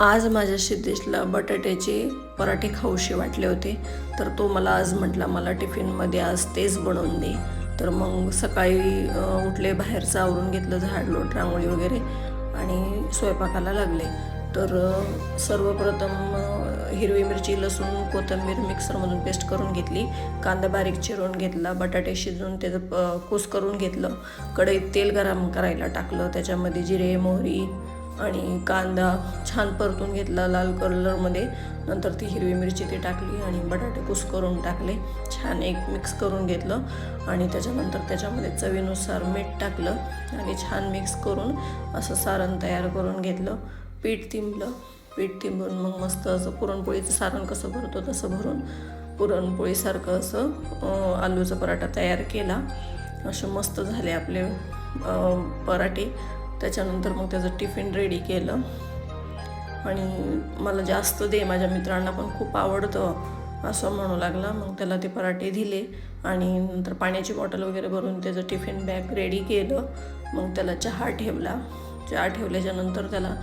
आज माझ्या सिद्धेशला बटाट्याचे पराठे खाऊशे वाटले होते तर तो मला आज म्हटला मला टिफिनमध्ये आज तेच बनवून दे. तर मग सकाळी उठले बाहेरचं आवरून घेतलं झाड लोट रांगोळी वगैरे आणि स्वयंपाकाला लागले. तर सर्वप्रथम हिरवी मिरची लसूण कोथिंबीर मिक्सरमधून पेस्ट करून घेतली कांदा बारीक चिरून घेतला बटाटे शिजवून त्याचं प- कूस करून घेतलं कढईत तेल गरम करायला टाकलं त्याच्यामध्ये जिरे मोहरी आणि कांदा छान परतून घेतला लाल कलरमध्ये. नंतर ती हिरवी मिरची ती टाकली आणि बटाटे कुस करून टाकले. छान एक मिक्स करून घेतलं आणि त्याच्यानंतर त्याच्यामध्ये चवीनुसार मीठ टाकलं आणि छान मिक्स करून असं सारण तयार करून घेतलं. पीठ तिंबलं. पीठ तिंबून मग मस्त असं पुरणपोळीचं सारण कसं भरतो तसं भरून पुरणपोळीसारखं असं आलूचा पराठा तयार केला. असे मस्त झाले आपले पराठे. त्याच्यानंतर मग त्याचं टिफिन रेडी केलं. आणि मला जास्त दे माझ्या मित्रांना पण खूप आवडतं असं म्हणू लागला. मग त्याला ते पराठे दिले आणि नंतर पाण्याची बॉटल वगैरे भरून त्याचं टिफिन बॅग रेडी केलं. मग त्याला चहा ठेवला. चहा ठेवल्याच्या नंतर त्याला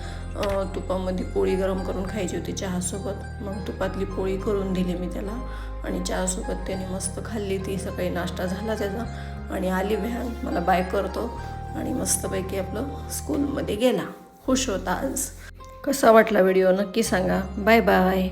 तुपामध्ये पोळी गरम करून खायची होती चहासोबत. मग तुपातली पोळी करून दिली मी त्याला. आणि चहासोबत त्याने मस्त खाल्ली ती. सकाळी नाश्ता झाला त्याचा. आणि आली व्हॅन. मला बाय करतो. आणि मस्तपैकी आपलं स्कूलमध्ये गेला. खुश होता आज कसा वाटला व्हिडिओ नक्की सांगा. Bye bye